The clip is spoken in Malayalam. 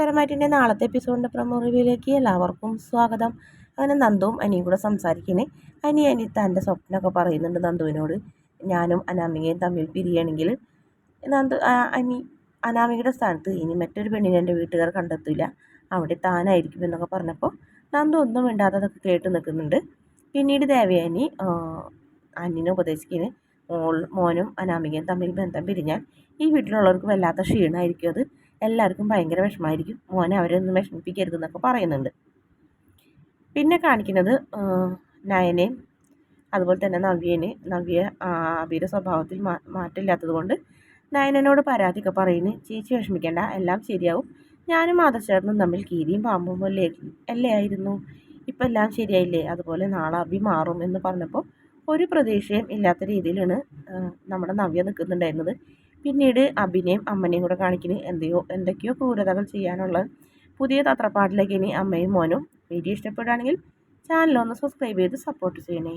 തരമാറ്റിന്റെ നാളത്തെ എപ്പിസോഡിന്റെ പ്രമോ റിവ്യൂയിലേക്ക് എല്ലാവർക്കും സ്വാഗതം. അങ്ങനെ നന്ദുവും അനിയും കൂടെ സംസാരിക്കണേ. അനി അനി തന്റെ സ്വപ്നമൊക്കെ പറയുന്നുണ്ട് നന്ദുവിനോട്. ഞാനും അനാമികയും തമ്മിൽ പിരിയണമെങ്കിൽ നന്ദു അനി അനാമികയുടെ സ്ഥാനത്ത് ഇനി മറ്റൊരു പെണ്ണിനെ എന്റെ വീട്ടുകാർ കണ്ടെത്തില്ല അവിടെ താനായിരിക്കും എന്നൊക്കെ പറഞ്ഞപ്പോൾ നന്ദു ഒന്നും വേണ്ടാതെ അതൊക്കെ കേട്ട് നിൽക്കുന്നുണ്ട്. പിന്നീട് ദേവയാനി അനിനെ ഉപദേശിക്കുന്നത് മോൾ മോനും അനാമികയും തമ്മിൽ ബന്ധം പിരിഞ്ഞാൽ ഈ വീട്ടിലുള്ളവർക്ക് വല്ലാത്ത ക്ഷീണമായിരിക്കും അത്. എല്ലാവർക്കും ഭയങ്കര വിഷമമായിരിക്കും. മോനെ അവരൊന്നും വിഷമിപ്പിക്കരുതെന്നൊക്കെ പറയുന്നുണ്ട്. പിന്നെ കാണിക്കുന്നത് നയനെയും അതുപോലെ തന്നെ നവ്യേനെ. നവ്യ അബിയുടെ സ്വഭാവത്തിൽ മാ മാറ്റമില്ലാത്തത് കൊണ്ട് നയനനോട് പരാതിയൊക്കെ പറയുന്നു. ചേച്ചി വിഷമിക്കേണ്ട എല്ലാം ശരിയാവും. ഞാനും മാതൃചേട്ടനും തമ്മിൽ കീരിയും പാമ്പും പോലെ അല്ലേ ആയിരുന്നു? ഇപ്പം എല്ലാം ശരിയായില്ലേ? അതുപോലെ നാളെ അഭി മാറും എന്ന് പറഞ്ഞപ്പോൾ ഒരു പ്രതീക്ഷയും ഇല്ലാത്ത രീതിയിലാണ് നമ്മുടെ നവ്യ നിൽക്കുന്നുണ്ടായിരുന്നത്. പിന്നീട് അഭിനയം അമ്മനെയും കൂടെ കാണിക്കുന്നത് എന്തെയോ എന്തൊക്കെയോ ക്രൂരതകൾ ചെയ്യാനുള്ള പുതിയ തത്രപ്പാടിലേക്ക് ഇനി അമ്മയും മോനും. വീഡിയോ ഇഷ്ടപ്പെടുകയാണെങ്കിൽ ചാനലൊന്ന് സബ്സ്ക്രൈബ് ചെയ്ത് സപ്പോർട്ട് ചെയ്യണേ.